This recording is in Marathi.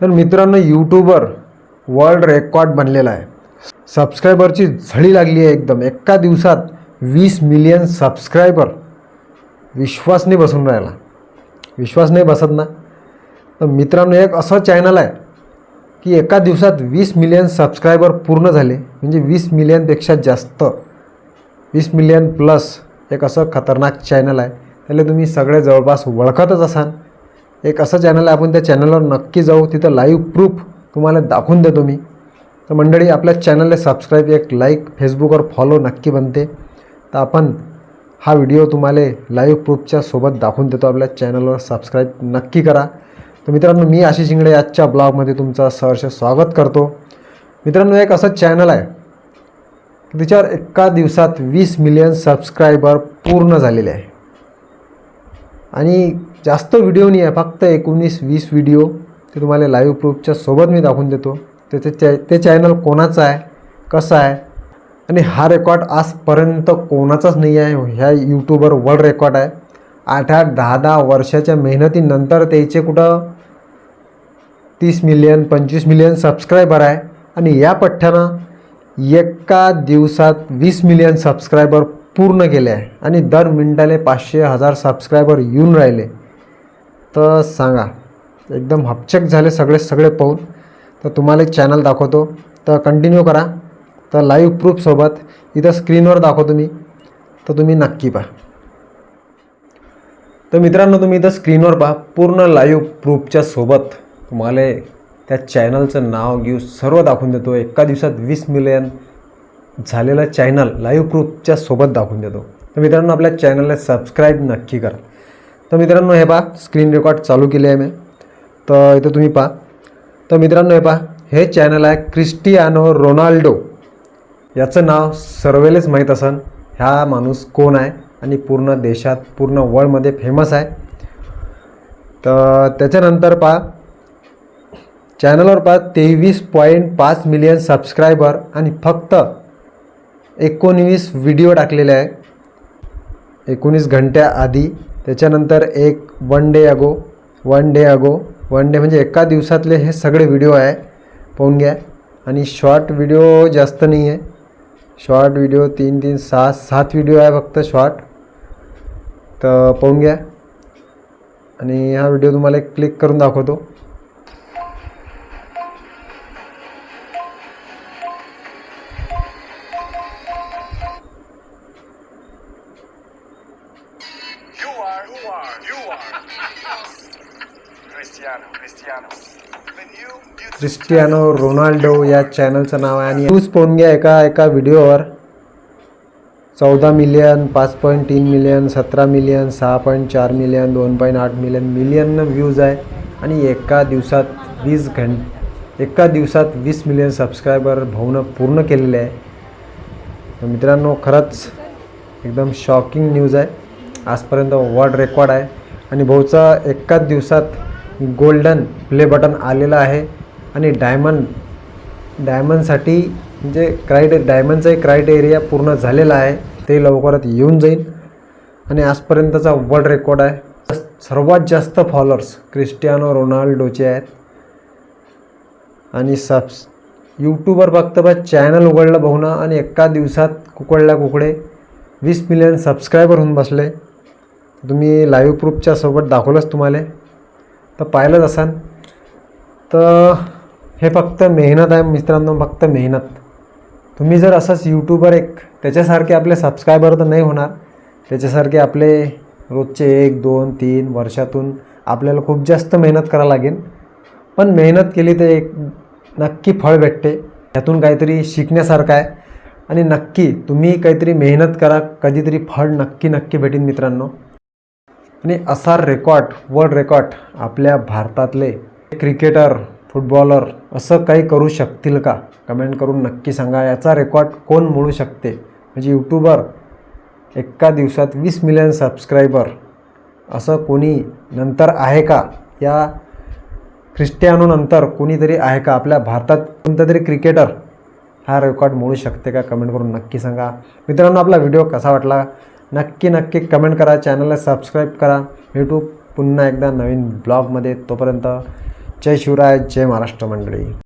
तर मित्रांनो यूट्यूबर वर्ल्ड रेकॉर्ड बनलेला आहे. सबस्क्रायबरची झळी लागली आहे एकदम. एका दिवसात वीस मिलियन सबस्क्रायबर विश्वास नाही बसून राहिला. विश्वास नाही बसत ना. तर मित्रांनो एक असं चॅनल आहे की एका दिवसात वीस मिलियन सबस्क्रायबर पूर्ण झाले. म्हणजे वीस मिलियनपेक्षा जास्त. वीस मिलियन प्लस एक असं खतरनाक चॅनल आहे. त्याला तुम्ही सगळे जवळपास ओळखतच असाल. एक असं चॅनल आहे आपण त्या चॅनलवर नक्की जाऊ. तिथं लाईव्ह प्रूफ तुम्हाला दाखवून देतो मी. तर मंडळी आपल्या चॅनलला सबस्क्राईब एक लाईक फेसबुकवर फॉलो नक्की बनते. तर आपण हा व्हिडिओ तुम्हाला लाईव्ह प्रूफच्या सोबत दाखवून देतो. आपल्या चॅनलवर सबस्क्राईब नक्की करा. तर मित्रांनो मी आशिष शिंगडे आजच्या ब्लॉगमध्ये तुमचं सहर्ष स्वागत करतो. मित्रांनो एक असं चॅनल आहे तिच्यावर एका दिवसात वीस मिलियन सबस्क्रायबर पूर्ण झालेले आहे. आणि जास्त व्हिडिओ नाही आहे फक्त एकोणीस वीस व्हिडिओ ते तुम्हाला लाईव्ह प्रूफच्या सोबत मी दाखवून देतो. त्याचे चॅ ते चॅनल कोणाचं आहे कसं आहे आणि हा रेकॉर्ड आजपर्यंत कोणाचाच नाही आहे. ह्या यूट्यूबर वर्ल्ड रेकॉर्ड आहे. आठ आठ दहा दहा वर्षाच्या मेहनतीनंतर त्याचे कुठं तीस मिलियन पंचवीस मिलियन सबस्क्रायबर आहे. आणि या पठ्ठ्यानं एका दिवसात वीस मिलियन सबस्क्रायबर पूर्ण केले आहे. आणि दर मिनटाले पाचशे हजार सबस्क्रायबर येऊन राहिले. तर सांगा एकदम हपचक झाले सगळे सगळे पाहून. तर तुम्हाला एक चॅनल दाखवतो. तर कंटिन्यू करा. तर लाईव्ह प्रूफसोबत इथं स्क्रीनवर दाखवतो मी. तर तुम्ही नक्की पहा. तर मित्रांनो तुम्ही इथं स्क्रीनवर पहा. पूर्ण लाईव्ह प्रूफच्या सोबत तुम्हाला त्या चॅनलचं नाव घेऊ सर्व दाखवून देतो. एका दिवसात वीस मिलियन झालेलं चॅनल लाईव्ह ग्रुपच्या सोबत दाखवून देतो. तर मित्रांनो आपल्या चॅनलला सबस्क्राईब नक्की करा. तर मित्रांनो हे पहा स्क्रीन रेकॉर्ड चालू केले आहे मी. तर इथं तुम्ही पहा. तर मित्रांनो हे पहा हे चॅनल आहे क्रिस्टियानो रोनाल्डो याचं नाव सर्वेलेच माहीत असन. ह्या माणूस कोण आहे आणि पूर्ण देशात पूर्ण वर्ल्डमध्ये फेमस आहे. तर त्याच्यानंतर पहा चॅनलवर पहा तेवीस पॉईंट पाच मिलियन सबस्क्रायबर आणि फक्त एकोणवीस व्हिडिओ टाकलेले आहे. एकोणीस घंट्या आधी. त्याच्यानंतर एक one day ago one day ago one day म्हणजे एका दिवसातले हे सगळे व्हिडिओ आहे. पाहून घ्या. आणि शॉर्ट व्हिडिओ जास्त नाही आहे शॉर्ट व्हिडिओ तीन तीन सहा सात व्हिडिओ आहे फक्त शॉर्ट तर पाहून घ्या. आणि हा व्हिडिओ तुम्हाला एक क्लिक करून दाखवतो. क्रिस्टियानो रोनाल्डो या चॅनलचं नाव आहे आणि न्यूज पाहून घ्या एका एका व्हिडिओवर. चौदा मिलियन पाच पॉईंट तीन मिलियन सतरा मिलियन सहा पॉईंट चार मिलियन दोन पॉईंट आठ मिलियन मिलियन व्ह्यूज आहे. आणि एका दिवसात वीस घंट एका दिवसात वीस मिलियन सबस्क्रायबर भाऊनं पूर्ण केलेले आहे. तर मित्रांनो खरंच एकदम शॉकिंग न्यूज आहे. आजपर्यंत वर्ल्ड रेकॉर्ड आहे. आणि भाऊचा एकाच दिवसात गोल्डन प्ले बटन आलेलं आहे. आणि डायमंड डायमंडसाठी जे क्रायटे डायमंडचाही क्रायटेरिया पूर्ण झालेला आहे ते लवकरात येऊन जाईल. आणि आजपर्यंतचा वर्ल्ड रेकॉर्ड आहे. सर्वात जास्त फॉलोअर्स क्रिस्टियानो रोनाल्डोचे आहेत. आणि सबस यूट्यूबवर फक्त बा चॅनल उघडलं बहुना आणि एका दिवसात कुकडल्या कुकडे वीस मिलियन सबस्क्रायबर होऊन बसले. तुम्ही लाईव्ह प्रूफच्या सोबत दाखवलंच तुम्हाला. तर पाहिलंच असाल. तर हे फक्त मेहनत आहे मित्रांनो फक्त मेहनत. तुम्ही जर असंच यूट्यूबर एक त्याच्यासारखे आपले सबस्क्रायबर तर नाही होणार. त्याच्यासारखे आपले रोजचे एक दोन तीन वर्षातून आपल्याला खूप जास्त मेहनत करावं लागेल. पण मेहनत केली तर एक नक्की फळ भेटते. त्यातून काहीतरी शिकण्यासारखं आहे. आणि नक्की तुम्ही काहीतरी मेहनत करा कधीतरी फळ नक्की नक्की भेटेन मित्रांनो. आणि असा रेकॉर्ड वर्ल्ड रेकॉर्ड आपल्या भारतातले क्रिकेटर फुटबॉलर असं काही करू शकतील का? कमेंट करून नक्की सांगा. याचा रेकॉर्ड कोण मिळू शकते? म्हणजे यूट्यूबर एका दिवसात वीस मिलियन सबस्क्रायबर असं कोणी नंतर आहे का? या ख्रिस्टियानोनंतर कोणीतरी आहे का? आपल्या भारतात कोणता तरी क्रिकेटर हा रेकॉर्ड मिळू शकते का? कमेंट करून नक्की सांगा. मित्रांनो आपला व्हिडिओ कसा वाटला? नक्की नक्की कमेंट करा चॅनलला सबस्क्राईब करा. भेटू पुन्हा एकदा नवीन ब्लॉगमध्ये तोपर्यंत जय शिवराय जय महाराष्ट्र मंडळी.